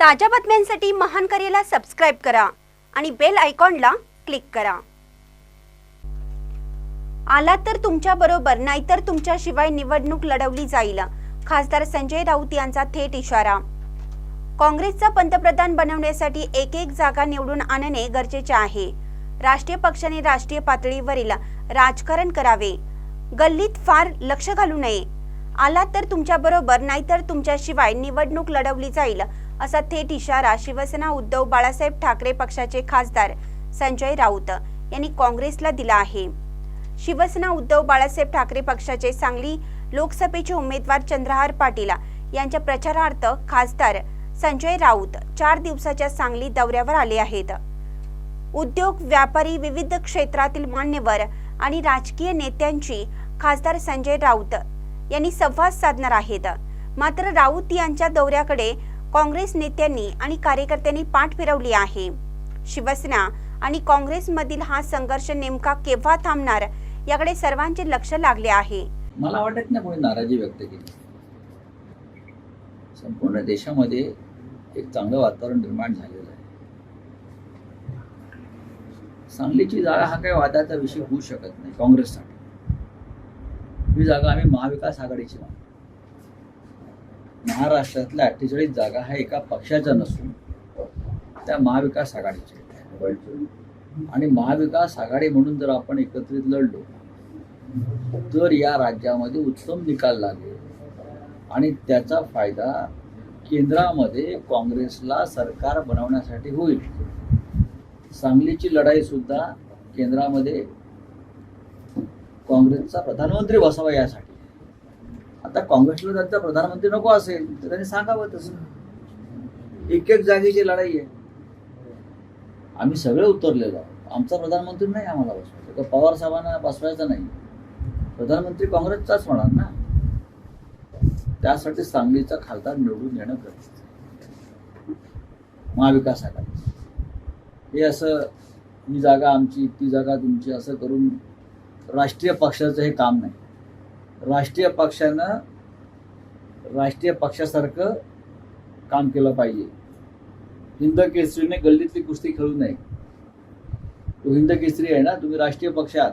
ताज्या बातम्यांसाठी महान करेला सबस्क्राईब करा आणि बेल आयकॉनला क्लिक करा. आला तर तुमच्या बरोबर नाहीतर तुमच्याशिवाय निवडणूक लढवली जाईल खासदार संजय राऊत यांचा थेट इशारा. काँग्रेसचा पंतप्रधान बनवण्यासाठी एक एक जागा निवडून आणणे गरजेचे आहे. राष्ट्रीय पक्षाने राष्ट्रीय पातळीवरील राजकारण करावे. गल्लीत फार लक्ष घालू नये. आला तर तुमच्या बरोबर नाहीतर तुमच्याशिवाय निवडणूक लढवली जाईल असा थेट इशारा शिवसेना उद्धव बाळासाहेब ठाकरे पक्षाचे खासदार संजय राऊत यांनी काँग्रेसला दिला आहे. शिवसेना उद्धव बाळासाहेब ठाकरे पक्षाचे सांगली लोकसभेचे उमेदवार चंद्रहार पाटील यांच्या प्रचारार्थ खासदार संजय राऊत चार दिवसाच्या सांगली दौऱ्यावर आले आहेत. उद्योग व्यापारी विविध क्षेत्रातील मान्यवर आणि राजकीय नेत्यांची खासदार संजय राऊत यांनी संवाद साधणार आहेत. मात्र राऊत यांच्या दौऱ्याकडे काँग्रेस नेत्यांनी आणि कार्यकर्त्यांनी पाठ फिरवली आहे. शिवसेना आणि काँग्रेसमधील हा संघर्ष नेमका केव्हा थांबणार याकडे सर्वांचे लक्ष लागले आहे. मला वाटत नाही कोणी नाराजी व्यक्त केली. संपूर्ण देशामध्ये एक चांगलं वातावरण निर्माण झालेलं आहे. सांगलीची जागा हा काही वादाचा विषय होऊ शकत नाही काँग्रेससाठी. ही जागा आम्ही महाविकास आघाडीची मानतो. महाराष्ट्रातल्या अठ्ठेचाळीस जागा ह्या एका पक्षाच्या नसून त्या महाविकास आघाडीच्या आणि महाविकास आघाडी म्हणून जर आपण एकत्रित लढलो तर या राज्यामध्ये उत्तम निकाल लागेल. आणि त्याचा फायदा केंद्रामध्ये काँग्रेसला सरकार बनवण्यासाठी होईल. सांगलीची लढाई सुद्धा केंद्रामध्ये काँग्रेसचा प्रधानमंत्री बसावा यासाठी. आता काँग्रेसला त्यांचा प्रधानमंत्री नको असेल तर त्यांनी सांगावं तसं. एक एक जागेची लढाई आहे. आम्ही सगळे उतरलेलो आहोत. आमचा प्रधानमंत्री नाही आम्हाला बसवायचा. पवार साहेबांना बसवायचा नाही. प्रधानमंत्री काँग्रेसचाच होणार ना? त्यासाठी सांगलीचा खासदार निवडून येणं गरजेचं महाविकास आघाडी. हे असं ही जागा आमची ती जागा तुमची असं करून राष्ट्रीय पक्षाचं हे काम नाही. राष्ट्रीय पक्षानं राष्ट्रीय पक्षासारखं काम केलं पाहिजे. हिंद केसरीने गल्लीतली कुस्ती खेळू नये. तो हिंद केसरी आहे ना तुम्ही राष्ट्रीय पक्षात.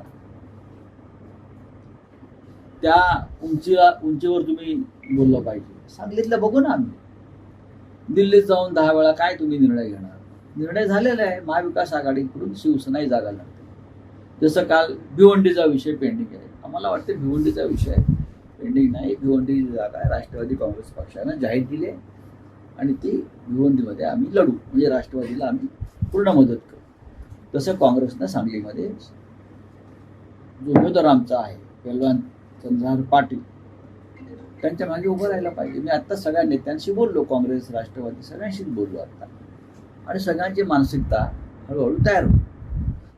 त्या उंचीला उंचीवर तुम्ही बोललं पाहिजे. सांगलीतलं बघू ना आम्ही. दिल्लीत जाऊन दहा वेळा काय तुम्ही निर्णय घेणार? निर्णय झालेला आहे महाविकास आघाडीकडून शिवसेनाही जागा लागते. जसं काल भिवंडीचा विषय पेंडिंग आहे. मला वाटतं भिवंडीचा विषय पेंडिंग नाही भिवंडी जागा आहे राष्ट्रवादी काँग्रेस पक्षानं जाहीर केली आहे. आणि ती भिवंडीमध्ये आम्ही लढू म्हणजे राष्ट्रवादीला आम्ही पूर्ण मदत करू. तसं काँग्रेसनं सांगलीमध्ये जो उमेदवार आमचा आहे पेलवान चंद्रहार पाटील त्यांच्या मागे उभं राहायला पाहिजे. मी आत्ता सगळ्या नेत्यांशी बोललो काँग्रेस राष्ट्रवादी सगळ्यांशीच बोललो आत्ता. आणि सगळ्यांची मानसिकता हळूहळू तयार होती.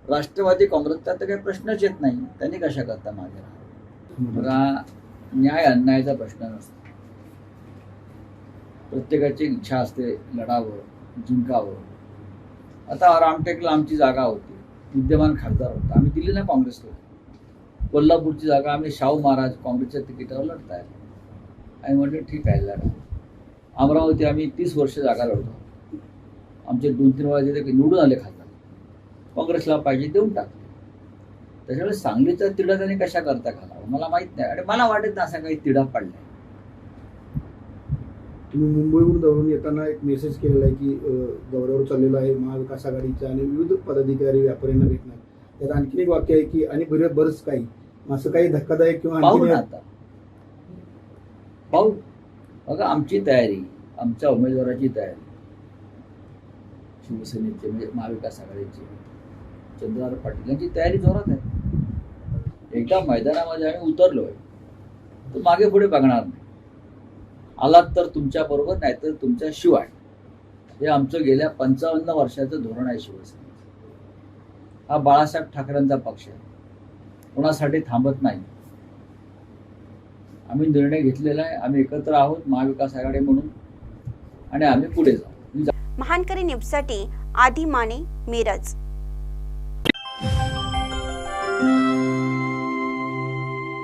राष्ट्रवादी काँग्रेसचा तर काही प्रश्नच येत नाही. त्यांनी कशा करता मागे बघा न्याय अन्यायाचा प्रश्न नसतो. प्रत्येकाची इच्छा असते लढावं जिंकावं. आता रामटेकला आमची जागा होती. विद्यमान खासदार होता. आम्ही दिली ना काँग्रेसला कोल्हापूरची जागा आम्ही शाहू महाराज काँग्रेसच्या तिकिटावर लढताय. आणि म्हटलं ठीक आहे लढा. अमरावती आम्ही तीस वर्ष जागा लढतो. आमचे दोन तीन वेळा तिथे निवडून आले खासदार. काँग्रेसला पाहिजे देऊन टाकले त्याच्यामुळे सांगलीचा तिढा त्यांनी कशा करता घालावा? मला माहीत नाही. आणि मला वाटत नाही असा काही तिढा पडलाय. तुम्ही मुंबईवरून दौडून येताना एक मेसेज केलेला आहे की दौऱ्यावर चाललेला आहे महाविकास आघाडीचा आणि विविध पदाधिकारी व्यापाऱ्यांना भेटणार. त्यात आणखीन एक वाक्य आहे की आणि बरं बरंच काही. असं काही धक्कादायक किंवा पाहू ना आता. पाहू. बघा आमची तयारी आमच्या उमेदवाराची तयारी. शिवसेनेची म्हणजे महाविकास आघाडीची. चंद्रहार पाटील यांची तयारी जोरात आहे. एकदा मैदानामध्ये आम्ही उतरलो आहे तर मागे पुढे बघणार नाही. आलात तर तुमच्या बरोबर नाही तर तुमच्या शिवाय. हे आमचं गेल्या पंचावन्न वर्षाचं धोरण आहे शिवसेनेचं. हा बाळासाहेब ठाकरेंचा पक्ष आहे. कोणासाठी थांबत नाही. आम्ही निर्णय घेतलेला आहे. आम्ही एकत्र आहोत महाविकास आघाडी म्हणून. आणि आम्ही पुढे जाऊ. महानकरी न्यूजसाठी आधी माने मिरज.